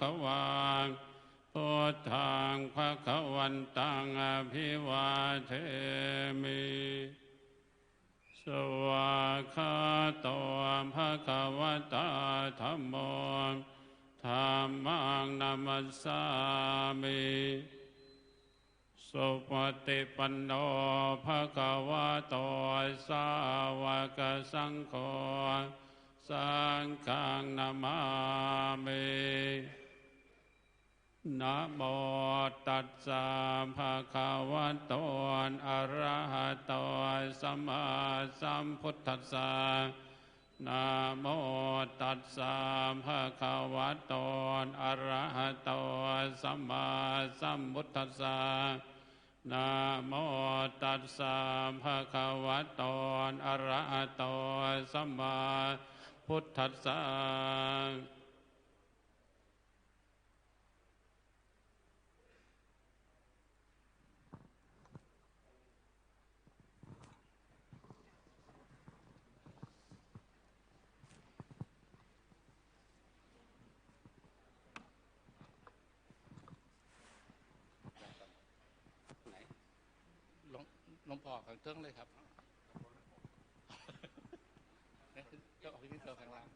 คะวาพุทธังภะคะวันตังอภิวาเทมิสวากขาโตภะคะวะตาธัมโมธัมมังนัมสสามิสุปฏิปันโนภะคะวะโตสาวกสังโฆสังฆังนามามิ นะโมตัสสะภะคะวะโตอะระหะโตสัมมาสัมพุทธัสสะนะโมตัสสะภะคะวะโตอะระหะโตสัมมาสัมพุทธัสสะนะโมตัสสะภะคะวะโตอะระหะโตสัมมาพุทธัสสะ หลว งหลวงพ่อข้างเทิงเลยครับเจ้าออกที่นี่เจ้าข้างล่าง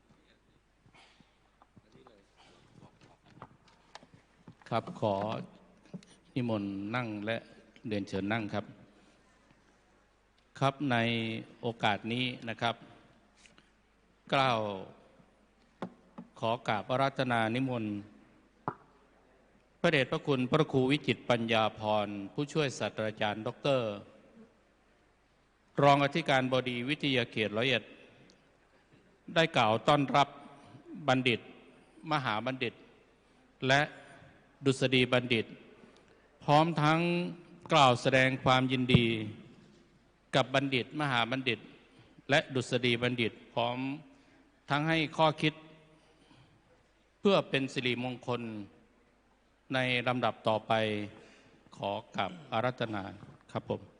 ครับขอนิมนต์นั่งและเรียนเชิญนั่งครับ ครับในโอกาสนี้นะครับกล่าวขอกราบรัตนานิมนต์พระเดชพระคุณพระครูวิจิตปัญญาพรผู้ช่วยศาสตราจารย์ดอกเตอร รองอธิการบดีวิทยาเขตร้อยเอ็ด ได้กล่าวต้อนรับบัณฑิต มหาบัณฑิต และดุษฎีบัณฑิต พร้อมทั้งกล่าวแสดงความยินดี กับบัณฑิต มหาบัณฑิต และดุษฎีบัณฑิต พร้อมทั้งให้ข้อคิด เพื่อเป็นสิริมงคลในลำดับต่อไปขอกับอารัตนาครับผม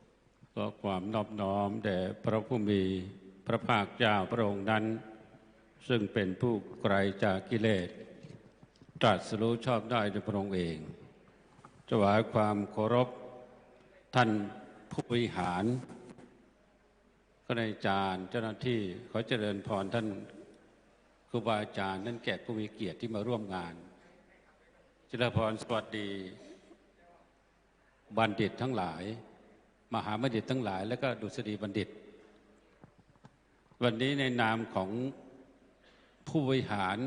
ขอความนอบน้อมแด่พระผู้มีพระภาคเจ้าพระองค์นั้น ซึ่งเป็นผู้ไกลจากกิเลสตรัสรู้ชอบได้ด้วยพระองค์เองถวายความเคารพท่านผู้บริหารคณาจารย์เจ้าหน้าที่ขอเจริญพรท่านครูบาอาจารย์นั่นแก่ผู้มีเกียรติที่มาร่วมงาน เจริญพรสวัสดี บัณฑิตทั้งหลาย มหาบัณฑิตทั้งหลาย และก็ดุษฎีบัณฑิต วันนี้ในนามของผู้บริหาร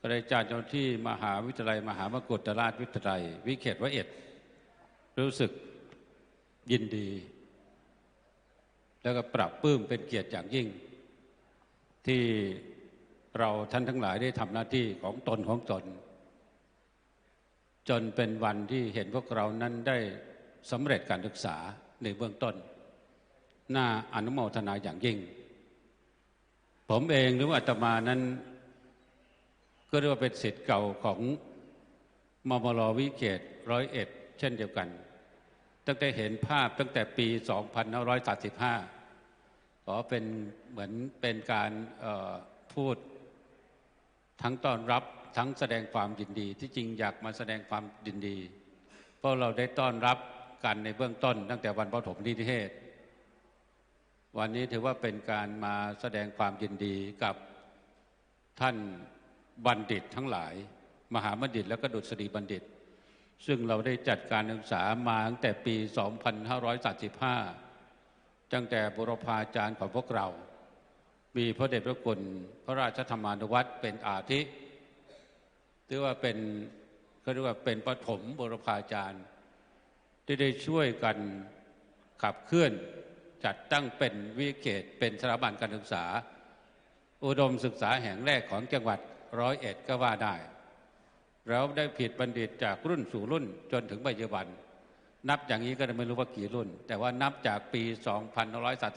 คณาจายเจ้าที่มหาวิทยาลัย มหามกุฏราชวิทยาลัย วิเขตวะเอ็ด รู้สึกยินดี แล้วก็ปรับปื้มเป็นเกียรติอย่างยิ่ง ที่เราท่านทั้งหลายได้ทำหน้าที่ของตนของตน จนเป็นวันที่เห็นพวกเรานั้นได้ สำเร็จการศึกษาในเบื้องต้น น่าอนุโมทนาอย่างยิ่ง ผมเองหรือว่าอาตมานั้น ก็เรียกว่าเป็นศิษย์เก่าของมมรวิเขตร้อยเอ็ดเช่นเดียวกัน ตั้งแต่เห็นภาพตั้งแต่ปี 2535 ขอเป็นเหมือนเป็นการพูดทั้งต้อนรับทั้งแสดงความยินดีที่จริงอยากมาแสดงความยินดี เพราะเราได้ต้อนรับ กันในเบื้องต้น ตั้งแต่วันปฐมนิเทศ วันนี้ถือว่าเป็นการมาแสดงความยินดีกับท่านบัณฑิตทั้งหลาย มหาบัณฑิตและก็ดุษฎีบัณฑิต ซึ่งเราได้จัดการศึกษามาตั้งแต่ปี 2535 ตั้งแต่บุรพาจารย์ของพวกเรา มีพระเดชพระคุณพระราชธรรมานุวัตรเป็นอาทิถือว่าเป็นเขาเรียกว่าเป็นปฐมบุรพาจารย์ ที่ได้ช่วยกันขับเคลื่อน จัดตั้งเป็นวิเกตเป็นสถาบันการศึกษา อุดมศึกษาแห่งแรกของจังหวัดร้อยเอ็ดก็ว่าได้แล้วได้ผิดบัณฑิตจากรุ่นสู่รุ่นจนถึงปัจจุบัน นับอย่างนี้ก็ไม่รู้ว่ากี่รุ่น แต่ว่านับจากปี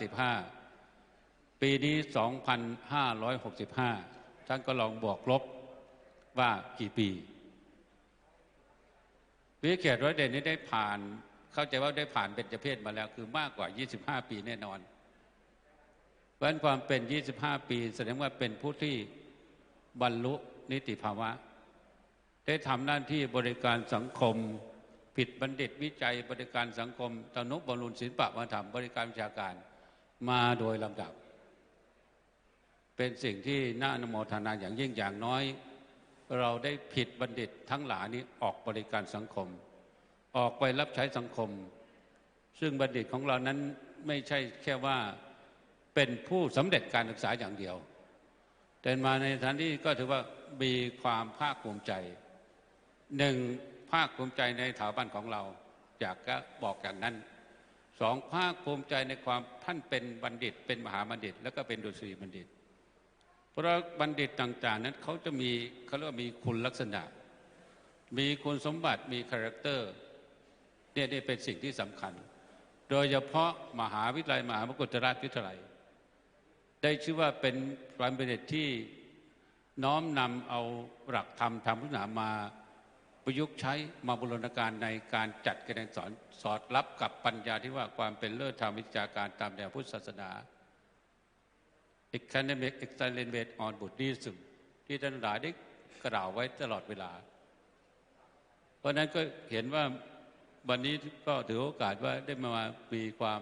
2535 ปีนี้ 2,565 ท่านก็ลองบวกลบว่ากี่ปี วิเขตร้อยเด่นนี้ได้ผ่าน เข้าใจว่าได้ผ่านเป็นจเพศมาแล้วคือมากกว่า 25 ปีแน่นอนเพราะนั้นความเป็น 25 ปี แสดงว่าเป็นผู้ที่บรรลุนิติภาวะ ได้ทำหน้าที่บริการสังคม ผิดบัณฑิตวิจัยบริการสังคมตนุบำรุงศิลปะวัฒนธรรมบริการวิชาการมาโดยลำดับ เป็นสิ่งที่น่าอนโมทนาอย่างยิ่งอย่างน้อย เราได้ผิดบัณฑิตทั้งหลายนี้ออกบริการสังคม ออกไปรับใช้สังคม ซึ่งบัณฑิตของเรานั้นไม่ใช่แค่ว่าเป็นผู้สำเร็จการศึกษาอย่างเดียว แต่มาในฐานที่ก็ถือว่ามีความภาคภูมิใจหนึ่งภาคภูมิใจในถาบันของเรา อยากจะบอกอย่างนั้นสองภาคภูมิใจในความท่านเป็นบัณฑิต เป็นมหาบัณฑิต แล้วก็เป็นดุษฎีบัณฑิต เพราะบัณฑิตต่าง ๆ นั้นเขาจะมีเขาเรียกว่ามีคุณลักษณะ มีคุณสมบัติมีคาแรคเตอร์เนี่ยนี่เป็นสิ่งที่สำคัญ โดยเฉพาะมหาวิทยาลัยมหามกุฏราชวิทยาลัย ได้ชื่อว่าเป็นบัณฑิตที่น้อมนำเอาหลักธรรมทางพุทธาสนามาประยุกต์ใช้มาบูรณาการในการจัดการสอนสอดรับกับปัญญาที่ว่าความเป็นเลิศทางวิชาการตามแนวพุทธศาสนา Academic Excellence Based on Buddhism ที่ท่านหลายได้กล่าวไว้ตลอดเวลา เพราะนั้นก็เห็นว่าวันนี้ก็ถือโอกาสว่าได้มามีความ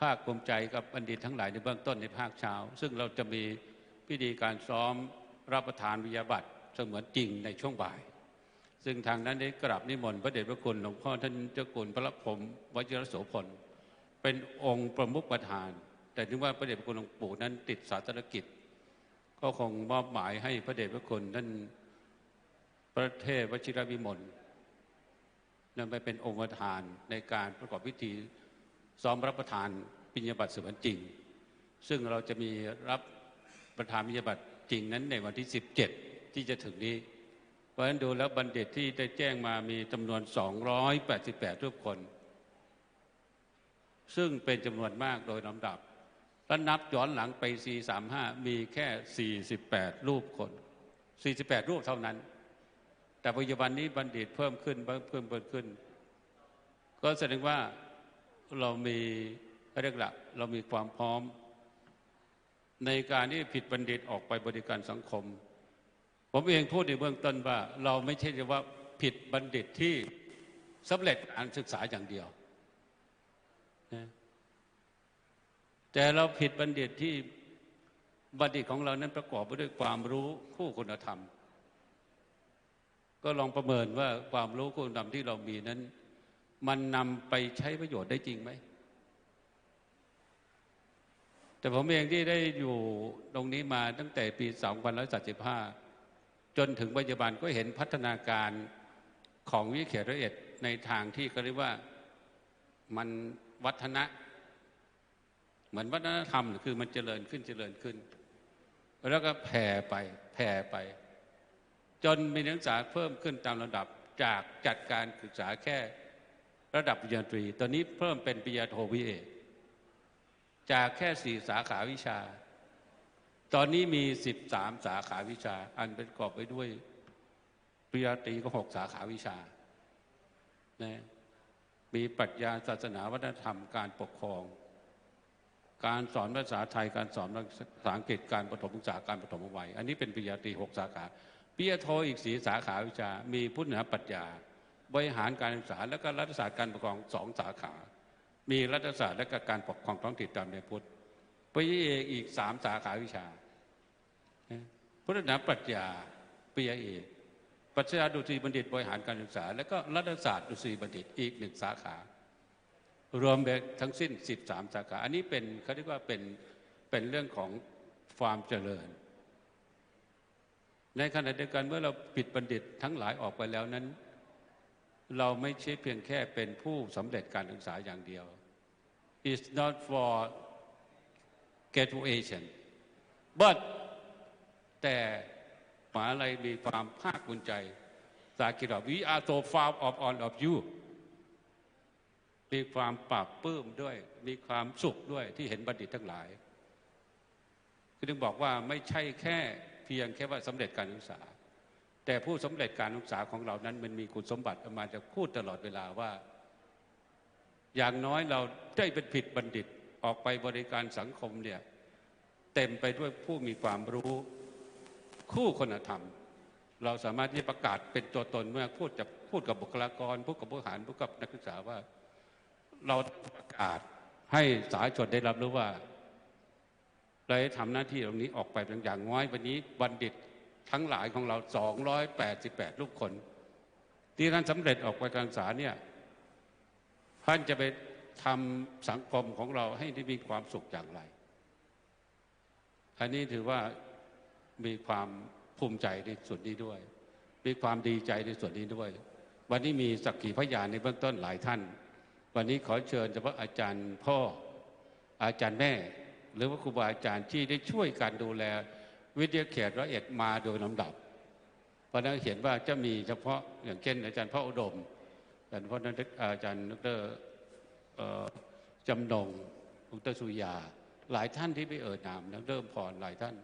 ภาคภูมิใจกับบัณฑิตทั้งหลายในเบื้องต้นในภาคเช้า ซึ่งเราจะมีพิธีการซ้อมรับประทานวิทยาบัตรเสมือนจริงในช่วงบ่าย ซึ่งทางนั้นได้กราบนิมนต์พระเดชพระคุณหลวงพ่อท่านเจ้าคุณพระพรหมวชิรโสพลเป็นองค์ประมุขประธาน แต่ถึงว่าพระเดชพระคุณหลวงปู่นั้นติดศาสนกิจ ก็คงมอบหมายให้พระเดชพระคุณท่านพระเทพวชิรวิมลนำไปเป็นองค์ประธานในการประกอบพิธีซ้อมรับประทานปิญญาบัตรสมือนจริง ซึ่งเราจะมีรับประทานปิญญาบัตรจริงนั้นในวันที่ 17 ที่จะถึงนี้ เพราะฉะนั้นดูแล้วบัณฑิตที่ได้แจ้งมามีจำนวน 288รูปคน ซึ่งเป็นจำนวนมากโดยลำดับ ถ้านับย้อนหลังไป435มีแค่48รูปคน48รูปเท่านั้น แต่ปัจจุบันนี้บัณฑิตเพิ่มขึ้นเพิ่มเพิ่มขึ้น ก็แสดงว่าเรามีเรียกละเรามีความพร้อม ในการที่ผิดบัณฑิตออกไปบริการสังคม ผมเองพูดในเบื้องต้นว่า เราไม่ใช่ว่าผิดบัณฑิตที่สำเร็จการศึกษาอย่างเดียวนะ แต่เราผิดบัณฑิตที่บัณฑิตของเรานั้นประกอบไปด้วยความรู้คู่คุณธรรม ก็ลองประเมินว่าความรู้คู่คุณธรรมที่เรามีนั้น มันนำไปใช้ประโยชน์ได้จริงไหม แต่ผมเองที่ได้อยู่ตรงนี้มาตั้งแต่ปี 2535 จนถึงปัจจุบันก็เห็นพัฒนาการของวิเขตละเอียดในทางที่เขาเรียกว่ามันวัฒนะ เหมือนวัฒนธรรมคือมันเจริญขึ้นเจริญขึ้น แล้วก็แผ่ไปแผ่ไป จนมีนักศึกษาเพิ่มขึ้นตามระดับจากจัดการศึกษาแค่ระดับปริญญาตรี ตอนนี้เพิ่มเป็นปริญญาโทวิเอกจากแค่สี่สาขาวิชา ตอนนี้มีสิบสามสาขาวิชา อันเป็นประกอบไปด้วยปริญญาตรีก็หกสาขาวิชานะมีปรัชญาศาสนาวัฒนธรรมการปกครอง การสอนภาษาไทยการสอนภาษาอังกฤษการประถมศึกษาการประถมวัย อันนี้เป็นปริญญาตรีหกสาขาปริญญาโทอีกสีสาขาวิชา มีพุทธศาสนปรัชญา บริหารการศึกษาและก็รัฐศาสตร์การปกครองสองสาขา มีรัฐศาสตร์และก็การปกครองท้องถิ่นตามในพุทธปริญญาเอกอีกสามสาขาวิชา พุทธศาสนปรัชญาปริญญาเอกปรัชญาดุษฎีบัณฑิตบริหารการศึกษา และก็รัฐศาสตร์ดุษฎีบัณฑิตอีกหนึ่งสาขา รวมเป็นทั้งสิ้น 13 สาขา อันนี้เป็นเขาเรียกว่าเป็นเป็นเรื่องของความเจริญ ในขณะเดียวกันเมื่อเราปิดบัณฑิตทั้งหลายออกไปแล้วนั้น เราไม่ใช่เพียงแค่เป็นผู้สำเร็จการศึกษาอย่างเดียว It's not for graduation but แต่มหาลัยมีความภาคภูมิใจสากิร we are so proud of all of you มีความปราบปื้มด้วย มีความสุขด้วยที่เห็นบัณฑิตทั้งหลาย คือถึงบอกว่าไม่ใช่แค่เพียงแค่ว่าสำเร็จการศึกษา แต่ผู้สำเร็จการศึกษาของเรานั้น มันมีคุณสมบัติอมาจะพูดตลอดเวลาว่า อย่างน้อยเราได้เป็นผิดบัณฑิตออกไปบริการสังคมเนี่ยเต็มไปด้วยผู้มีความรู้คู่คุณธรรม เราสามารถที่จะประกาศเป็นตัวตนเมื่อพูดจะพูดกับบุคลากรพูดกับผู้บริหารพูดกับนักศึกษาว่า เราประกาศให้สาชนได้รับรู้ว่าเราได้ทำหน้าที่ตรงนี้ออกไปเป็นอย่างน้อยวันนี้บัณฑิตทั้งหลายของเรา 288 ลูกคน ที่ท่านสำเร็จออกไปการศึกษาเนี่ยท่านจะไปทำสังคมของเราให้ได้มีความสุขอย่างไร อันนี้ถือว่ามีความภูมิใจในส่วนนี้ด้วย มีความดีใจในส่วนนี้ด้วย วันนี้มีสักขีพยานในเบื้องต้นหลายท่าน วันนี้ขอเชิญเฉพาะอาจารย์พ่ออาจารย์แม่ หรือว่าครูบาอาจารย์ที่ได้ช่วยการดูแล วิทยาเขตร้อยเอ็ดมาโดยลำดับ เพราะนั้นเห็นว่าจะมีเฉพาะอย่างเช่น อาจารย์พ่ออุดมอาจารย์พ่ออาจารย์ดรเอ่อจำนงดรสุยา หลายท่านที่ไปเอ่ยนามนะเริ่มพรหลายท่าน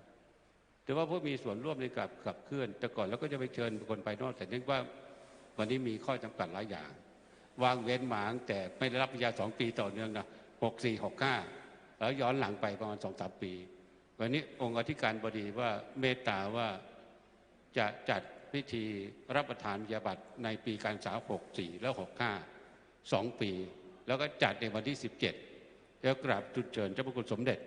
แต่ว่าผู้มีส่วนร่วมในการขับเคลื่อน แต่ก่อนแล้วก็จะไปเชิญคนภายนอกแต่เนื่องว่าวันนี้มีข้อจำกัดหลายอย่าง วางเว้นหมางแต่ไม่ได้รับปริญญาสองปีต่อเนื่องนะหกสี่หกห้าแล้วย้อนหลังไปประมาณสองสามปี วันนี้องค์อธิการบดีว่าเมตตาว่าจะจัดพิธีรับประทานยาบัตรในปีการศึกษาหกสี่และหกห้าสองปี แล้วก็จัดในวันที่สิบเจ็ดแล้วกราบจุดเชิญเจ้าพระคุณสมเด็จ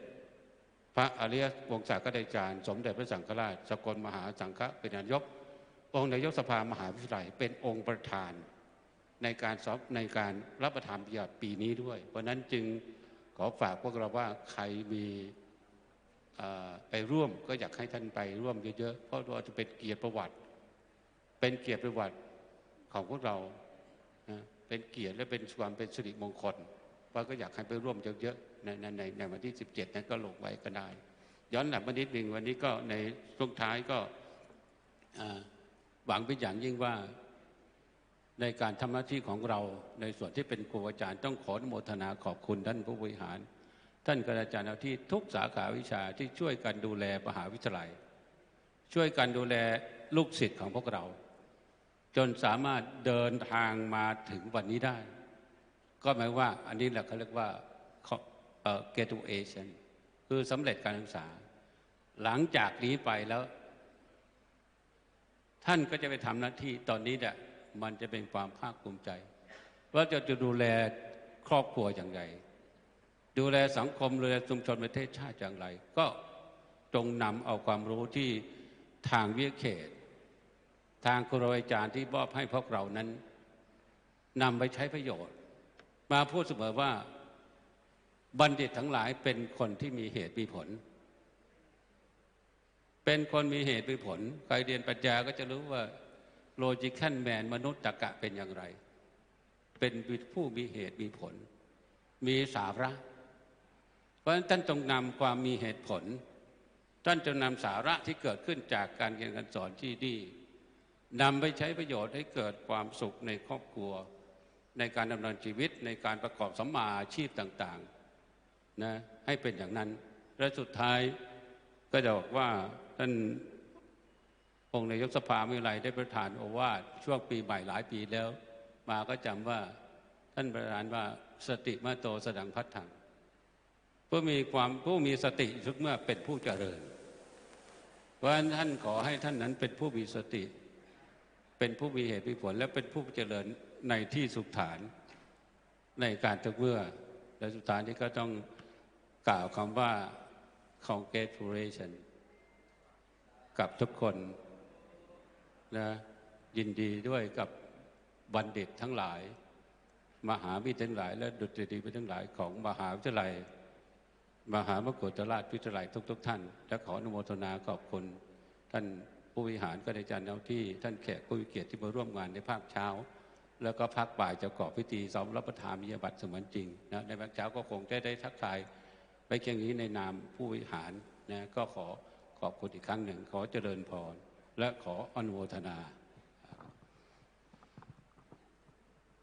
พระอริยวงศากาจารย์ สมเด็จพระสังฆราช สกลมหาสังฆเป็นนายกองนายกสภามหาวิทยาลัยเป็นองค์ประธาน ในการสอบในการรับประทานปริญญาปีนี้ด้วย เพราะนั้นจึงขอฝากพวกเราว่าใครมีไปร่วมก็อยากให้ท่านไปร่วมเยอะๆ เพราะว่าจะเป็นเกียรติประวัติ เป็นเกียรติประวัติของพวกเรานะเป็นเกียรติและเป็นความเป็นสิริมงคลว่าก็อยากให้ไปร่วมเยอะๆในในในในวันที่ 17 นั้นก็ลงไว้ก็ได้ ย้อนหลังมานิดหนึ่งวันนี้ก็ในช่วงท้ายก็หวังเป็นอย่างยิ่งว่า ในการทำหน้าที่ของเราในส่วนที่เป็นครูอาจารย์ต้องขออนุโมทนาขอบคุณท่านผู้บริหาร ท่านคณาจารย์ที่ทุกสาขาวิชาที่ช่วยกันดูแลมหาวิทยาลัย ช่วยกันดูแลลูกศิษย์ของพวกเรา จนสามารถเดินทางมาถึงวันนี้ได้ ก็หมายว่าอันนี้แหละเขาเรียกว่าเอ่อ graduation คือสำเร็จการศึกษา หลังจากนี้ไปแล้ว ท่านก็จะไปทำหน้าที่ตอนนี้เนี่ย มันจะเป็นความภาคภูมิใจ ว่าจะจะดูแลครอบครัวอย่างไร ดูแลสังคมดูแลชุมชนประเทศชาติอย่างไร ก็จงนำเอาความรู้ที่ทางวิทยาเขต ทางครูอาจารย์ที่มอบให้พวกเรานั้นนำไปใช้ประโยชน์ มาพูดเสมอว่าบัณฑิตทั้งหลายเป็นคนที่มีเหตุมีผล เป็นคนมีเหตุมีผล ใครเรียนปรัชญาก็จะรู้ว่า โลจิคันแมนมนุษย์ตรรกะเป็นอย่างไร เป็นผู้มีเหตุมีผล มีสาระ เพราะฉะนั้นท่านจงนำความมีเหตุผล ท่านจงนำสาระที่เกิดขึ้นจากการเรียนการสอนที่นี่นำไปใช้ประโยชน์ให้เกิดความสุขในครอบครัว ในการดำเนินชีวิตในการประกอบสัมมาอาชีพต่างๆนะให้เป็นอย่างนั้น และสุดท้ายก็จะบอกว่าท่าน องค์นายกสภาไม่ไรได้ประทานโอวาทช่วงปีใหม่หลายปีแล้ว มาก็จำว่าท่านประธานว่าสติมาโตสดังพัฒถังผู้มีความผู้มีสติทุกเมื่อเป็นผู้เจริญ เพราะฉะนั้นท่านขอให้ท่านนั้นเป็นผู้มีสติ เป็นผู้มีเหตุมีผลและเป็นผู้เจริญในที่สุขฐานในการทุกเมื่อ และสุดท้ายนี้ก็ต้องกล่าวคำว่า congratulation กับทุกคน นะยินดีด้วยกับบัณฑิตทั้งหลาย มหาวิทยาลัยทั้งหลาย และดุษฎีวิทยาลัยทั้งหลายของมหาวิทยาลัย มหามกุฏราชวิทยาลัยทุกๆท่าน และขออนุโมทนาขอบคุณ ท่านผู้บริหารก็ได้จันเอาที่ท่านแขกผู้มีเกียรติที่มาร่วมงานในภาคเช้า แล้วก็ภาคบ่ายจะประกอบพิธีซ้อมรับประทานมียบัตรสมือนจริงนะในภาคเช้าก็คงจะได้ทักทายไปเคียงนี้ในนามผู้บริหารนะก็ขอขอบคุณอีกครั้งหนึ่งขอเจริญพร และขออนุโมทนา